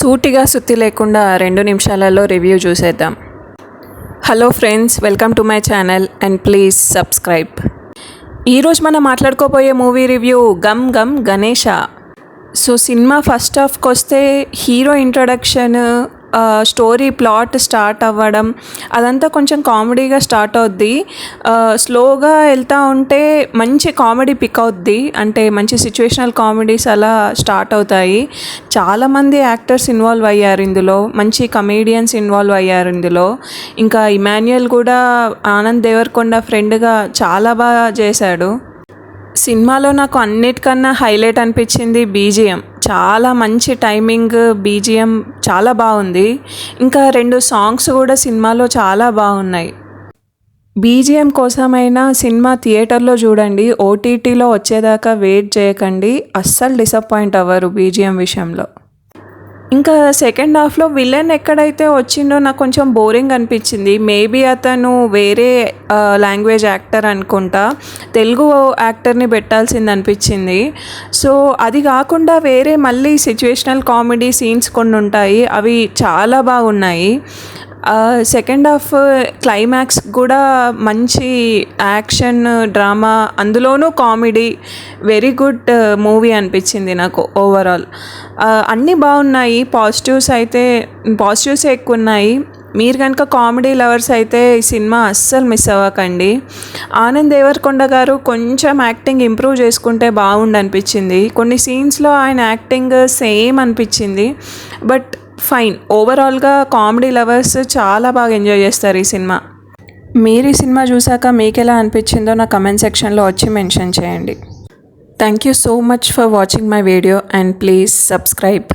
సూటిగా సుత్తి లేకుండా రెండు నిమిషాలలో రివ్యూ చూసేద్దాం. Hello friends welcome to my channel and please subscribe. ఈరోజు మనం మాట్లాడుకోబోయే movie review Gam Gam Ganesha. So cinema first హాఫ్కి వస్తే hero introduction story plot start అవ్వడం అదంతా కొంచెం కామెడీగా స్టార్ట్ అవుద్ది. స్లోగా వెళ్తూ ఉంటే మంచి కామెడీ పిక్ అవుద్ది. అంటే మంచి సిచ్యువేషనల్ కామెడీస్ అలా స్టార్ట్ అవుతాయి. చాలామంది యాక్టర్స్ ఇన్వాల్వ్ అయ్యారు ఇందులో. మంచి కమేడియన్స్ ఇన్వాల్వ్ అయ్యారు ఇందులో. ఇంకా ఇమాన్యుయల్ కూడా ఆనంద్ దేవరకొండ ఫ్రెండ్గా చాలా బాగా చేశాడు. సినిమాలో నాకు అన్నిటికన్నా హైలైట్ అనిపించింది బీజిఎం చాలా మంచి టైమింగ్ బీజిఎం చాలా బాగుంది. ఇంకా రెండు సాంగ్స్ కూడా సినిమాలో చాలా బాగున్నాయి. బీజిఎం కోసమైనా సినిమా థియేటర్లో చూడండి. ఓటీటీలో వచ్చేదాకా వెయిట్ చేయకండి. అస్సలు డిసప్పాయింట్ అవ్వరు బీజిఎం విషయంలో. ఇంకా సెకండ్ హాఫ్లో విలన్ ఎక్కడైతే వచ్చిందో నాకు కొంచెం బోరింగ్ అనిపించింది. మేబీ అతను వేరే లాంగ్వేజ్ యాక్టర్ అనుకుంటా తెలుగు యాక్టర్ని పెట్టాల్సింది అనిపించింది. సో అది కాకుండా వేరే మళ్ళీ సిచ్యువేషనల్ కామెడీ సీన్స్ కొన్ని ఉంటాయి అవి చాలా బాగున్నాయి. సెకండ్ హాఫ్ క్లైమాక్స్ కూడా మంచి యాక్షన్ డ్రామా అందులోనూ కామెడీ వెరీ గుడ్ మూవీ అనిపించింది నాకు ఓవరాల్ అన్నీ బాగున్నాయి పాజిటివ్స్ అయితే పాజిటివ్స్ ఎక్కువ ఉన్నాయి మీరు కనుక కామెడీ లవర్స్ అయితే ఈ సినిమా అస్సలు మిస్ అవ్వకండి. ఆనంద్ దేవరకొండ గారు కొంచెం యాక్టింగ్ ఇంప్రూవ్ చేసుకుంటే బాగుండు uh, అనిపించింది కొన్ని సీన్స్లో ఆయన యాక్టింగ్ సేమ్ అనిపించింది. బట్ ఫైన్ ఓవరాల్గా కామెడీ లవర్స్ చాలా బాగా ఎంజాయ్ చేస్తారు ఈ సినిమా. మీరు ఈ సినిమా చూసాక మీకు ఎలా అనిపించిందో నా కమెంట్ సెక్షన్లో వచ్చి మెన్షన్ చేయండి. Thank you so much for watching my video and please subscribe